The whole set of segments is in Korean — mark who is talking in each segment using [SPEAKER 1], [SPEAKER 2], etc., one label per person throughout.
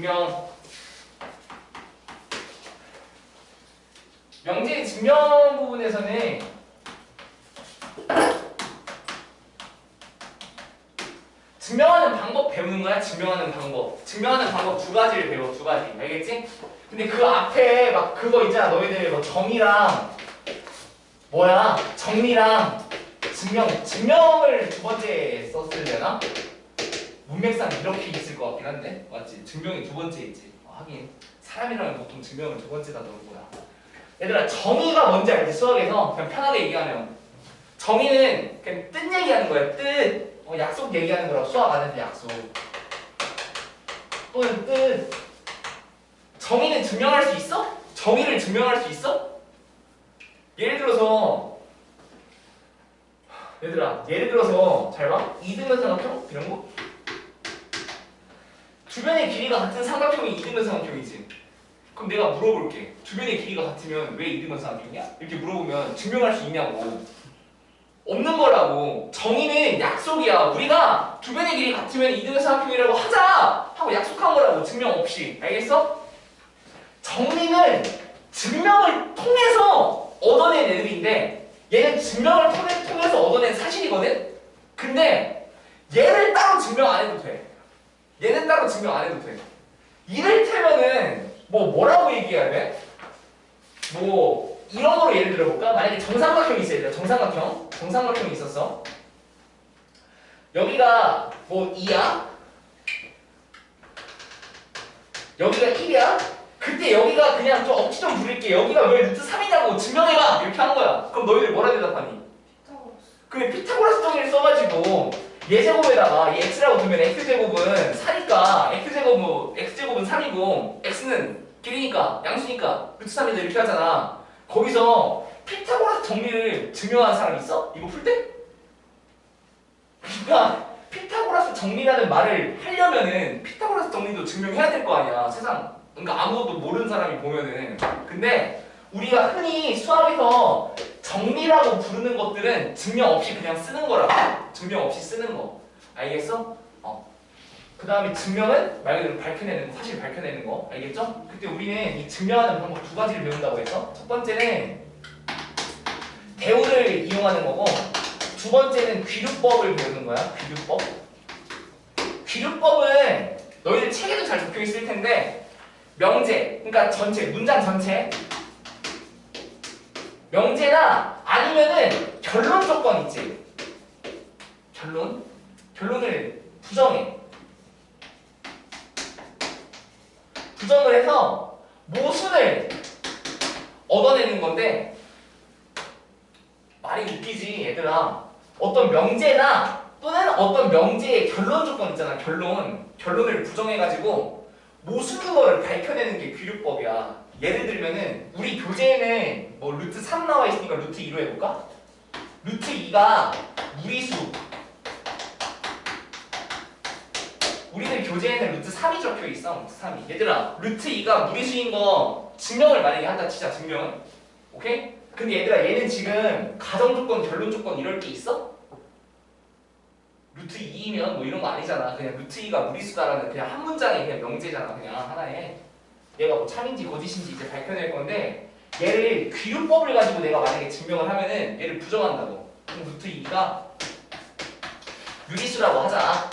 [SPEAKER 1] 증명. 명제 증명 부분에서는 증명하는 방법 배우는 거야? 증명하는 방법. 증명하는 방법 두 가지를 배워 두 가지. 알겠지? 근데 그 앞에 막 그거 있잖아. 너희들 뭐 정의랑 뭐야? 정리랑 증명. 증명을 두 번째 썼으려나? 문맥상 이렇게 있을 것 같긴 한데? 맞지? 증명이 두 번째 있지. 어, 하긴 사람이라면 보통 증명을 두 번째다 넣을 거야. 얘들아 정의가 뭔지 알지? 수학에서 그냥 편하게 얘기하면. 정의는 그냥 뜻 얘기하는 거야 뜻. 어, 약속 얘기하는 거라고 수학 안 해도 약속. 또는 뜻. 정의는 증명할 수 있어? 정의를 증명할 수 있어? 예를 들어서 얘들아 예를 들어서 잘 봐. 이등변 삼각형? 이런 거 길이가 같은 삼각형이 이등변 삼각형이지. 그럼 내가 물어볼게. 주변의 길이가 같으면 왜 이등변 삼각형이야? 이렇게 물어보면 증명할 수 있냐고. 없는 거라고. 정의는 약속이야. 우리가 주변의 길이 같으면 이등변 삼각형이라고 하자! 하고 약속한 거라고 증명 없이. 알겠어? 정리는 증명을 통해서 얻어낸 애들인데 얘는 증명을 통해, 통해서 얻어낸 사실이거든? 근데 얘를 따로 증명 안 해도 돼 얘는 따로 증명 안 해도 돼. 이를테면은 뭐 뭐라고 얘기해야 돼? 뭐 이런 거로 예를 들어볼까? 만약에 정삼각형이 있어야 돼 정삼각형? 정삼각형이 있었어? 여기가 뭐 2야? 여기가 1이야? 그때 여기가 그냥 좀 억지 좀 부릴게. 여기가 왜 루트 3이냐고 증명해봐! 이렇게 한 거야. 그럼 너희들 뭐라 대답하니? 그래 피타고라스 정의를 써가지고 예제곱에다가 이 x라고 두면 x제곱은 4니까 x제곱은 x제곱은 3이고 x는 길이니까 양수니까 루트 3이다 이렇게 하잖아 거기서 피타고라스 정리를 증명한 사람 있어? 이거 풀 때? 그러니까 피타고라스 정리라는 말을 하려면은 피타고라스 정리도 증명해야 될 거 아니야 세상 그러니까 아무것도 모르는 사람이 보면은 근데 우리가 흔히 수학에서 정리라고 부르는 것들은 증명 없이 그냥 쓰는 거라고 증명 없이 쓰는 거 알겠어? 어. 그 다음에 증명은 말 그대로 밝혀내는 거 사실 밝혀내는 거 알겠죠? 그때 우리는 이 증명하는 방법 두 가지를 배운다고 해서 첫 번째는 대우를 이용하는 거고 두 번째는 귀류법을 배우는 거야 귀류법 귀류법은 너희들 책에도 잘 적혀 있을 텐데 명제 그러니까 전체 문장 전체 명제나 아니면은 결론 조건 있지. 결론? 결론을 부정해. 부정을 해서 모순을 얻어내는 건데 말이 웃기지 얘들아. 어떤 명제나 또는 어떤 명제의 결론 조건 있잖아 결론. 결론을 부정해가지고 모순 거를 밝혀내는 게 귀류법이야 예를 들면은 우리 교재에는 뭐 루트 3 나와 있으니까 루트 2로 해볼까? 루트 2가 무리수 우리들 교재에는 루트 3이 적혀 있어 루트 3이 얘들아 루트 2가 무리수인 거 증명을 만약에 한다 치자 증명은 오케이? 근데 얘들아 얘는 지금 가정 조건 결론 조건 이럴 게 있어? 루트 2이면 뭐 이런 거 아니잖아 그냥 루트 2가 무리수다라는 그냥 한 문장의 그냥 명제잖아 그냥 하나에 얘가 뭐 참인지 거짓인지 이제 밝혀낼 건데 얘를 귀류법을 가지고 내가 만약에 증명을 하면은 얘를 부정한다고. 그럼 루트 2가 유리수라고 하자.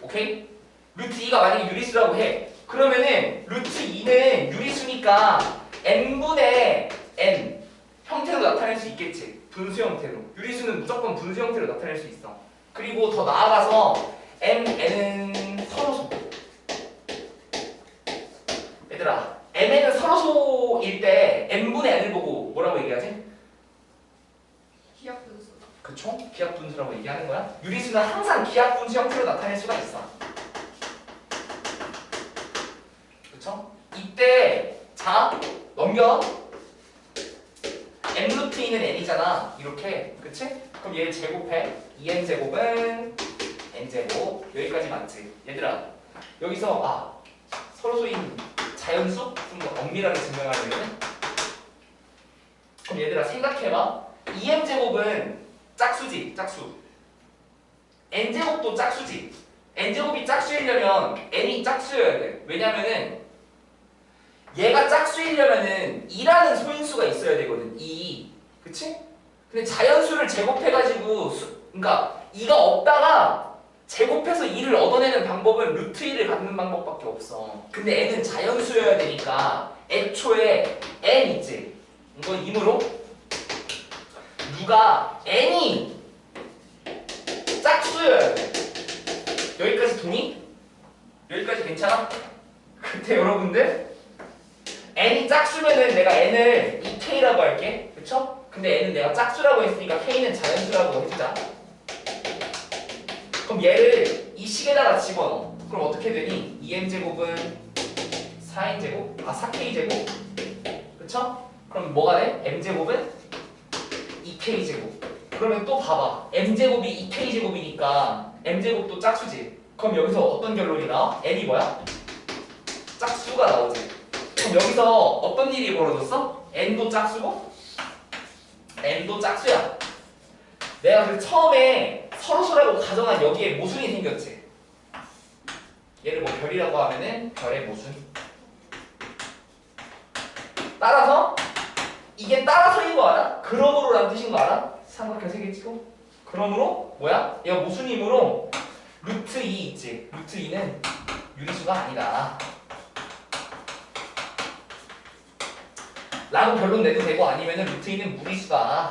[SPEAKER 1] 오케이? 루트 2가 만약에 유리수라고 해. 그러면은 루트 2는 유리수니까 n분의 n 형태로 나타낼 수 있겠지. 분수 형태로. 유리수는 무조건 분수 형태로 나타낼 수 있어. 그리고 더 나아가서 m, n은 서로소 얘들아 mn은 서로소일 때 n분의 n을 보고 뭐라고 얘기하지?
[SPEAKER 2] 기억 분수.
[SPEAKER 1] 그쵸? 기하분수라고 얘기하는 거야 유리수는 항상 기하분수 형태로 나타낼 수가 있어 그쵸? 이때 자 넘겨 n 루트 2는 n이잖아 이렇게 그치? 그럼 얘 제곱해 2n 제곱은 n 제곱 여기까지 맞지? 얘들아 여기서 아 서로소인 자연수 좀 더 엄밀하게 증명하려면 그럼 얘들아 생각해봐 2m 제곱은 짝수지 짝수 n 제곱도 짝수지 n제곱이 짝수이려면 n이 짝수여야 돼. 왜냐면은 얘가 짝수이려면은 2라는 소인수가 있어야 되거든. 2. 그치? 근데 자연수를 제곱해가지고 수, 그러니까 2가 없다가 제곱해서 2를 얻어내는 방법은 루트 2를 갖는 방법밖에 없어. 근데 n은 자연수여야 되니까 애초에 n 있지? 이건 임으로 누가 n이 짝수여야 돼. 여기까지 동의? 여기까지 괜찮아? 근데 여러분들 n이 짝수면은 내가 n을 2k라고 할게. 그쵸? 근데 n은 내가 짝수라고 했으니까 k는 자연수라고 해주자. 그럼 얘를 이 식에다가 집어넣어. 그럼 어떻게 되니? 2n제곱은 4n제곱? 아 4k제곱? 그쵸? 그럼 뭐가 돼? m제곱은 2k제곱. 그러면 또 봐봐. m제곱이 2k제곱이니까 m제곱도 짝수지. 그럼 여기서 어떤 결론이 나와? n이 뭐야? 짝수가 나오지. 그럼 여기서 어떤 일이 벌어졌어? n도 짝수고 n도 짝수야. 내가 그 처음에 서로서라고 가정한 여기에 모순이 생겼지. 얘를 뭐 별이라고 하면은 별의 모순. 따라서 이게 따라서인 거 알아? 그러므로라는 뜻인 거 알아? 삼각형 세 개 찍고. 그러므로 뭐야? 얘가 모순이므로 루트 2 있지. 루트 2는 유리수가 아니다. 라고 결론 내도 되고 아니면은 루트 2는 무리수다.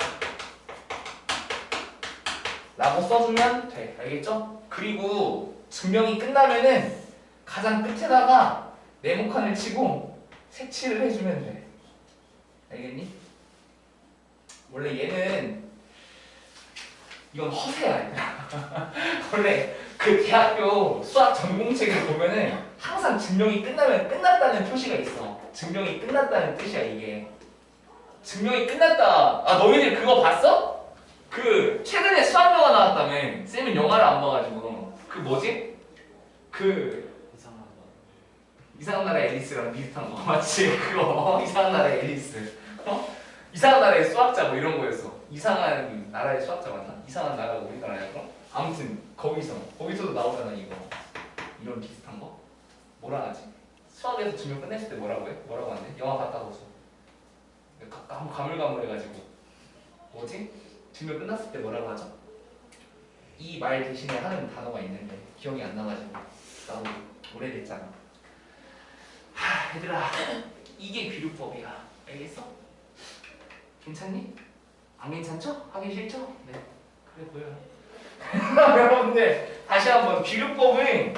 [SPEAKER 1] 라고 써주면 돼. 알겠죠? 그리고 증명이 끝나면은 가장 끝에다가 네모칸을 치고 색칠을 해주면 돼. 알겠니? 원래 얘는 이건 허세야. 원래 그 대학교 수학 전공책을 보면은 항상 증명이 끝나면 끝났다는 표시가 있어. 증명이 끝났다는 뜻이야 이게. 증명이 끝났다. 아 너희들 그거 봤어? 그 최근에 수학 영화 나왔다며. 쌤은 영화를 안 봐가지고 그 뭐지? 그
[SPEAKER 3] 이상하다.
[SPEAKER 1] 이상한 나라의 앨리스랑 비슷한 거 맞지? 그거 이상한 나라의 앨리스. 어? 이상한 나라의 수학자 뭐 이런 거였어. 이상한 나라의 수학자 맞나? 이상한 나라가 우리나라야 그럼? 아무튼 거기서 거기서도 나오잖아 이거 이런 비슷한 거 뭐라 하지? 수학에서 증명 끝냈을 때 뭐라고 해? 뭐라고 하는데? 영화 봤다 고서 가- 가- 가물가물해가지고 뭐지? 증명 끝났을 때 뭐라고 하죠? 이 말 대신에 하는 단어가 있는데 기억이 안 나가지고 나도 오래됐잖아. 하 얘들아 이게 비류법이야 알겠어? 괜찮니? 안 괜찮죠? 하기 싫죠? 네 그래 보여요. 여러분들 다시 한번 비류법은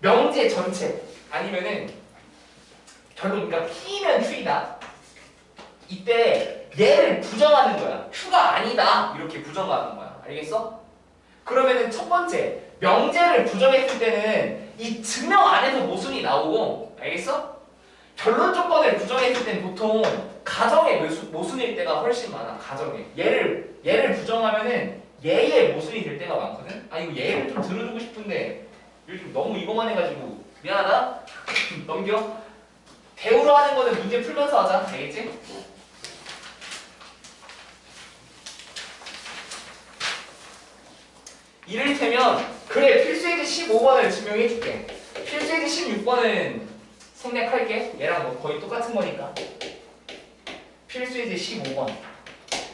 [SPEAKER 1] 명제 전체 아니면은 결론 그러니까 P면 Q이다. 이때 얘를 부정하는 거야. Q가 아니다 이렇게 부정하는 거야. 알겠어? 그러면은 첫 번째 명제를 부정했을 때는 이 증명 안에서 모순이 나오고 알겠어? 결론 조건을 부정했을 때는 보통 가정의 모순, 모순일 때가 훨씬 많아 가정에 얘를 얘를 부정하면은 얘의 모순이 될 때가 많거든 아 이거 얘를 좀 들어주고 싶은데 요즘 너무 이거만 해가지고 미안하다 넘겨 대우로 하는 거는 문제 풀면서 하자 알겠지? 이를테면 그래 필수예제 15번을 증명해줄게. 필수예제 16번은 생략할게. 얘랑 뭐 거의 똑같은 거니까. 필수예제 15번.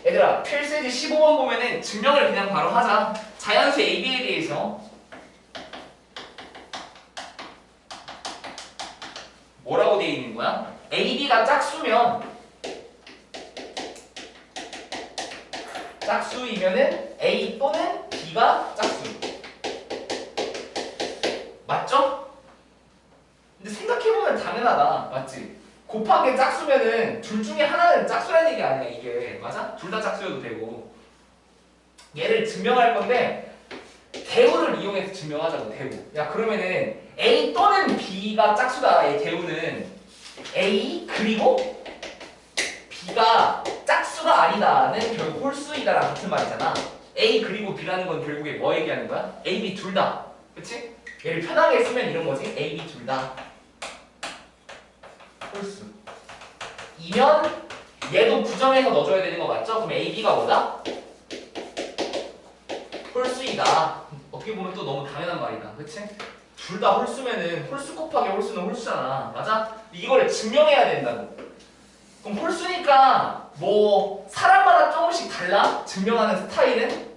[SPEAKER 1] 얘들아 필수예제 15번 보면은 증명을 그냥 바로 하자. 자연수 AB에 대해서. 뭐라고 되어 있는 거야? AB가 짝수면 짝수이면은 A 또는 B가 짝수 맞죠? 근데 생각해보면 당연하다 맞지? 게 짝수면은 둘 중에 하나는 짝수라는 얘기 아니야 이게 맞아? 둘 다 짝수여도 되고 얘를 증명할 건데 대우를 이용해서 증명하자고 대우 야 그러면은 A 또는 B가 짝수다 이 대우는 A 그리고 B가 아니다는 결국 홀수이다랑 같은 말이잖아 A 그리고 B라는 건 결국에 뭐 얘기하는 거야? A, B 둘 다 그치? 얘를 편하게 쓰면 이런 거지 A, B 둘 다 홀수 이면 얘도 부정해서 넣어줘야 되는 거 맞죠? 그럼 A, B가 뭐다? 홀수이다 어떻게 보면 또 너무 당연한 말이다. 그치? 둘 다 홀수면은 홀수 곱하기 홀수는 홀수잖아. 맞아? 이거를 증명해야 된다고. 그럼 홀수니까 뭐 사람마다 조금씩 달라? 증명하는 스타일은?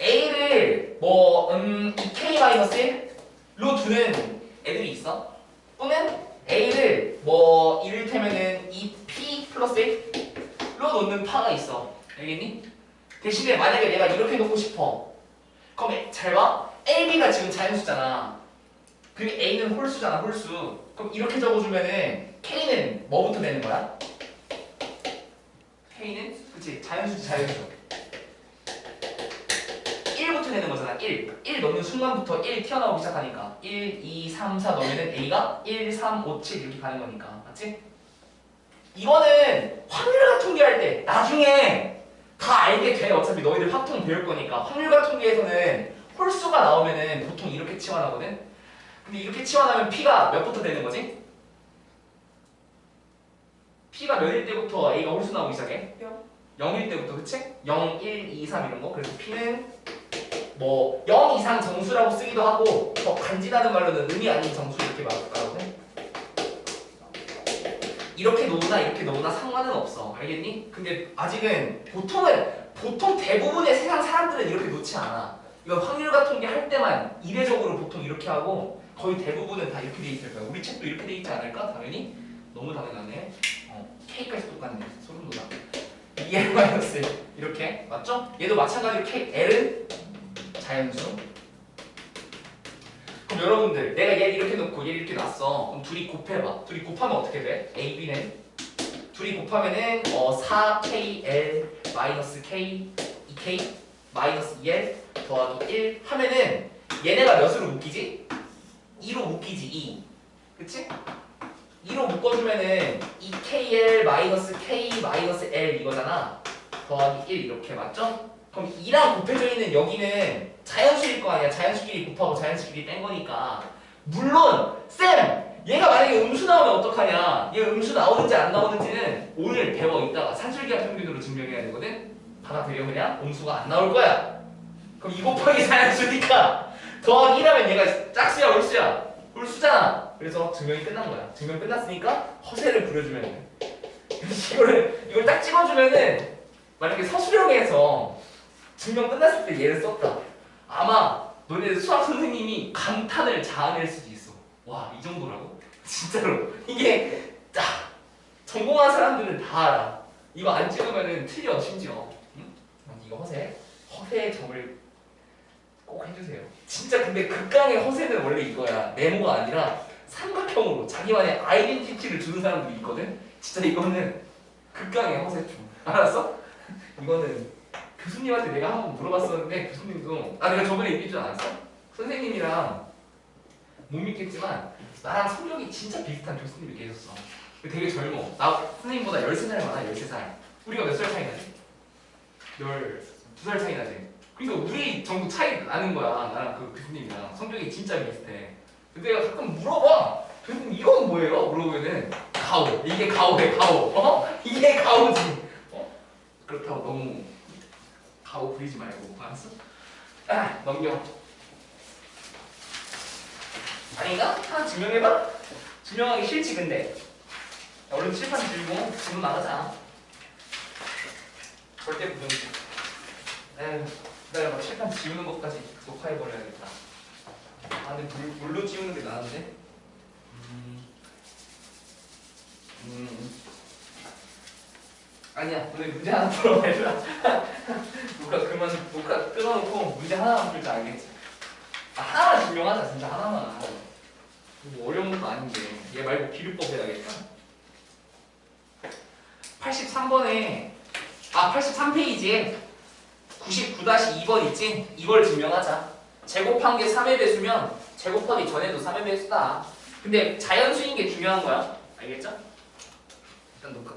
[SPEAKER 1] A를 뭐 음, 2K-1로 두는 애들이 있어? 또는 A를 뭐 이를테면은 2P 플러스 1로 놓는 파가 있어. 알겠니? 대신에 만약에 내가 이렇게 놓고 싶어. 그럼 에- 잘 봐. A, B가 지금 자연수잖아. 그리고 A는 홀수잖아, 홀수. 그럼 이렇게 적어주면은 K는 뭐부터 되는 거야? K는 그치 자연수지 자연수. 1부터 되는 거잖아. 1. 1 넣는 순간부터 1 튀어나오기 시작하니까 1, 2, 3, 4 넣으면은 A가 1, 3, 5, 7 이렇게 가는 거니까. 맞지? 이거는 확률과 통계할 때 나중에 다 알게 돼. 어차피 너희들 확통 배울 거니까. 확률과 통계에서는 홀수가 나오면은 보통 이렇게 치환하거든. 근데 이렇게 치환하면 P가 몇부터 되는 거지? P가 몇일 때부터 A가 홀수 나오기 시작해? 0일 때부터 그치? 0, 1, 2, 3 이런 거. 그래서 P는 뭐 0 이상 정수라고 쓰기도 하고 더 간지나는 말로는 의미 아닌 정수 이렇게 말하거든. 이렇게 놓으나 이렇게 놓으나 상관은 없어. 알겠니? 근데 아직은 보통은 보통 대부분의 세상 사람들은 이렇게 놓지 않아. 이거 확률 같은 게할 때만 이례적으로 보통 이렇게 하고 거의 대부분은 다 이렇게 돼 있을 거야. 우리 책도 이렇게 돼 있지 않을까? 당연히 너무 당연하네. 어, K까지 똑같네. 소름 돋아. 2L 마이너스 이렇게 맞죠? 얘도 마찬가지로 K L은 자연수. 그럼 여러분들 내가 얘 이렇게 놓고 얘 이렇게 놨어. 그럼 둘이 곱해봐. 둘이 곱하면 어떻게 돼? A, B는 둘이 곱하면은 어 4KL 마이너스 K 2K 마이너스 2L 더하기 1 하면은 얘네가 몇으로 묶이지? 2로 묶이지 2 그치? 2로 묶어주면은 2KL 마이너스 K 마이너스 L 이거잖아. 더하기 1 이렇게 맞죠? 그럼 2랑 곱해져 있는 여기는 자연수일 거 아니야. 자연수끼리 곱하고 자연수끼리 뺀 거니까. 물론 쌤! 얘가 만약에 음수 나오면 어떡하냐? 얘 음수 나오는지 안 나오는지는 오늘 배워. 있다가 산술기하 평균으로 증명해야 되거든. 받아들여 그냥? 음수가 안 나올 거야. 그럼 2 곱하기 자연수니까. 더하기 1하면 얘가 짝수야 올수야? 올수잖아 그래서 증명이 끝난 거야. 증명 끝났으니까 허세를 부려주면 돼. 이거를 이걸 딱 찍어주면은 만약에 서술형에서 증명 끝났을 때 얘를 썼다. 아마 너네 수학 선생님이 감탄을 자아낼 수도 있어. 와 이 정도라고? 진짜로. 이게 딱 전공한 사람들은 다 알아. 이거 안 찍으면은 틀려 심지어. 응? 이거 허세. 허세의 점을 꼭 해주세요. 진짜 근데 극강의 허세는 원래 이거야. 네모가 아니라 삼각형으로 자기만의 아이덴티티를 주는 사람들이 있거든? 진짜 이거는 극강의 허세춤. 알았어? 이거는 교수님한테 내가 한 번 물어봤었는데 교수님도 아 내가 저번에 얘기해주지 않았어? 선생님이랑 못 믿겠지만 나랑 성격이 진짜 비슷한 교수님이 계셨어. 되게 젊어. 나 선생님보다 13살 많아 13살. 우리가 몇 살 차이 나지? 12살 차이 나지. 그러니까 우리 정도 차이 나는 거야 나랑 그 교수님이랑. 성격이 진짜 비슷해 근데 가끔 물어봐. 교수님 이건 뭐예요? 물어보면은 가오. 이게 가오래 가오. 어? 이게 가오지. 어? 그렇다고 너무 가오 부리지 말고 알았어? 아 넘겨. 아닌가? 하나 증명해봐. 증명하기 싫지 근데. 야, 얼른 칠판 들고 지금 나가자. 절대 부정 에휴 기다려봐. 칠판 지우는 것까지 녹화해버려야겠다 아 근데 물, 물로 지우는 게 나은데? 음. 음. 아니야 오늘 문제 하나 풀어 얘들아 누가 그만 녹화 끊어놓고 문제 하나만 풀자 알겠지? 아, 하나만 증명하자 진짜 하나만 뭐 어려운 것도 아닌데. 얘 말고 비교법 해야겠다. 83번에 아 83페이지에 99-2번 있지? 이걸 증명하자 제곱한 게 3의 배수면 제곱하기 전에도 3의 배수다. 근데 자연수인 게 중요한 거야. 알겠죠? 일단 녹화